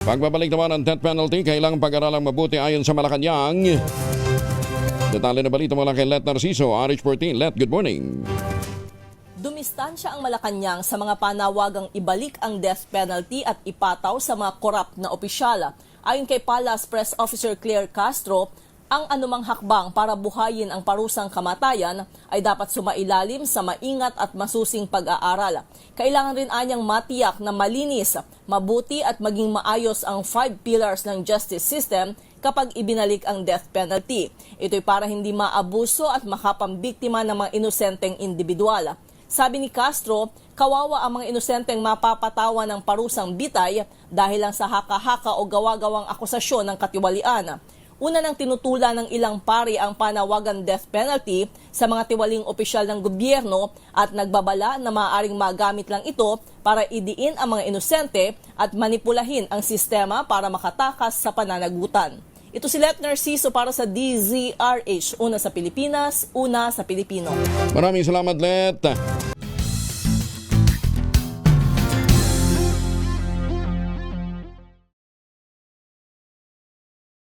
Pagbabalik naman ng death penalty, kailangang pag-aralang mabuti ayon sa Malacanang. Detalye na balita mula kay Let Narciso, RH14. Let, good morning. Dumistansya ang Malacanang sa mga panawagang ibalik ang death penalty at ipataw sa mga korap na opisyal. Ayon kay Palace Press Officer Claire Castro, ang anumang hakbang para buhayin ang parusang kamatayan ay dapat sumailalim sa maingat at masusing pag-aaral. Kailangan rin anyang matiyak na malinis, mabuti at maging maayos ang five pillars ng justice system kapag ibinalik ang death penalty. Ito'y para hindi maabuso at makapambiktima ng mga inosenteng individual. Sabi ni Castro, kawawa ang mga inosenteng mapapatawa ng parusang bitay dahil lang sa haka-haka o gawa-gawang akusasyon ng katiwalian. Una nang tinutula ng ilang pari ang panawagan death penalty sa mga tiwaling opisyal ng gobyerno at nagbabala na maaaring magamit lang ito para idiin ang mga inosente at manipulahin ang sistema para makatakas sa pananagutan. Ito si Let Narciso para sa DZRH, una sa Pilipinas, una sa Pilipino. Maraming salamat, Let.